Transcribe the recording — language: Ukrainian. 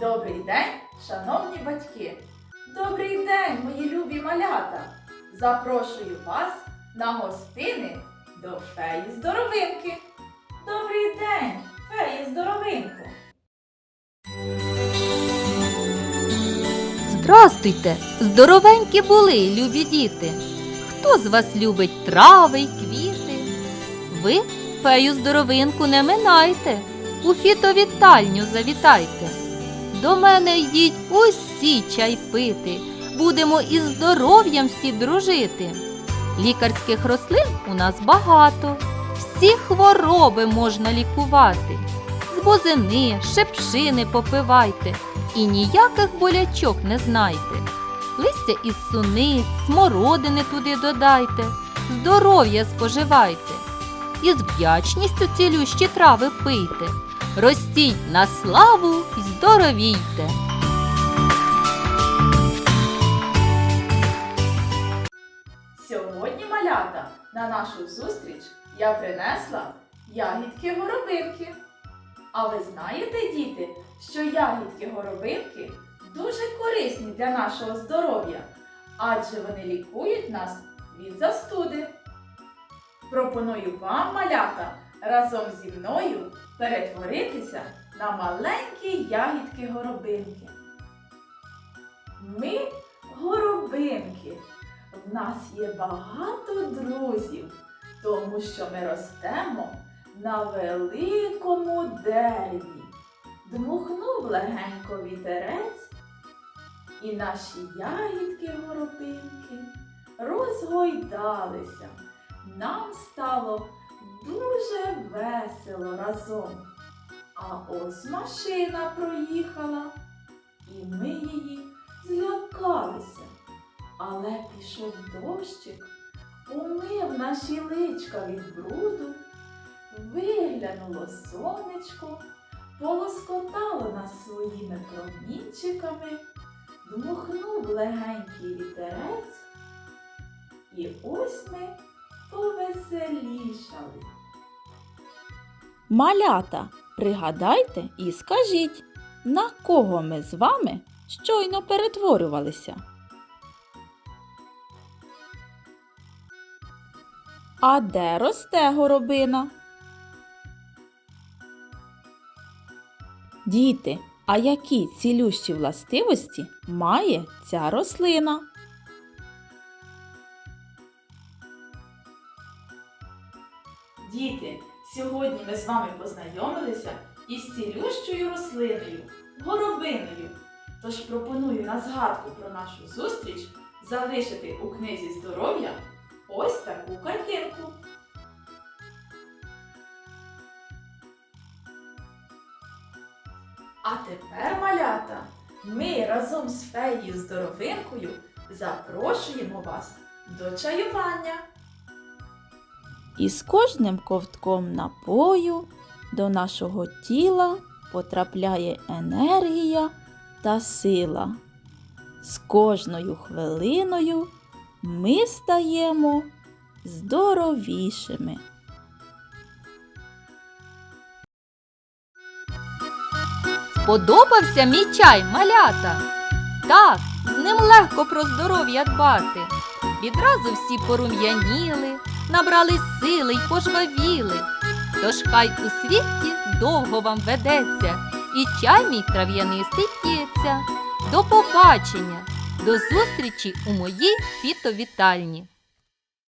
Добрий день, шановні батьки! Добрий день, мої любі малята! Запрошую вас на гостини до феї здоровинки. Добрий день, феї здоровинку! Здрастуйте! Здоровенькі були, любі діти! Хто з вас любить трави й квіти? Ви фею здоровинку не минайте, у фітовітальню завітайте. До мене йдіть усі чай пити, будемо із здоров'ям всі дружити. Лікарських рослин у нас багато, всі хвороби можна лікувати. З бузини, шепшини попивайте і ніяких болячок не знайте. Листя із суниць, смородини туди додайте, здоров'я споживайте. І з вдячністю цілющі трави пийте. Ростіть на славу й здоровійте. Сьогодні, малята, на нашу зустріч я принесла ягідки горобинки. А ви знаєте, діти, що ягідки горобинки дуже корисні для нашого здоров'я, адже вони лікують нас від застуди. Пропоную вам, малята, разом зі мною перетворитися на маленькі ягідки горобинки. Ми горобинки. В нас є багато друзів, тому що ми ростемо на великому дереві. Дмухнув легенько вітерець, і наші ягідки горобинки розгойдалися. Нам стало дуже весело разом. А ось машина проїхала, і ми її злякалися. Але пішов дощик, умив наші личка від бруду, виглянуло сонечко, полоскотало нас своїми промінчиками, дмухнув легенький вітерець, і ось ми повеселішали. Малята, пригадайте і скажіть, на кого ми з вами щойно перетворювалися? А де росте горобина? Діти, а які цілющі властивості має ця рослина? Діти, сьогодні ми з вами познайомилися із цілющою рослиною, горобиною. Тож пропоную на згадку про нашу зустріч залишити у книзі здоров'я ось таку картинку. А тепер, малята, ми разом з феєю здоровинкою запрошуємо вас до чаювання. І з кожним ковтком напою до нашого тіла потрапляє енергія та сила. З кожною хвилиною ми стаємо здоровішими. Сподобався мій чай, малята? Так, з ним легко про здоров'я дбати. Відразу всі порум'яніли, набрали сили й пожвавіли. Тож хай у світі довго вам ведеться, і чай мій трав'янистий п'ється. До побачення, до зустрічі у моїй фітовітальні.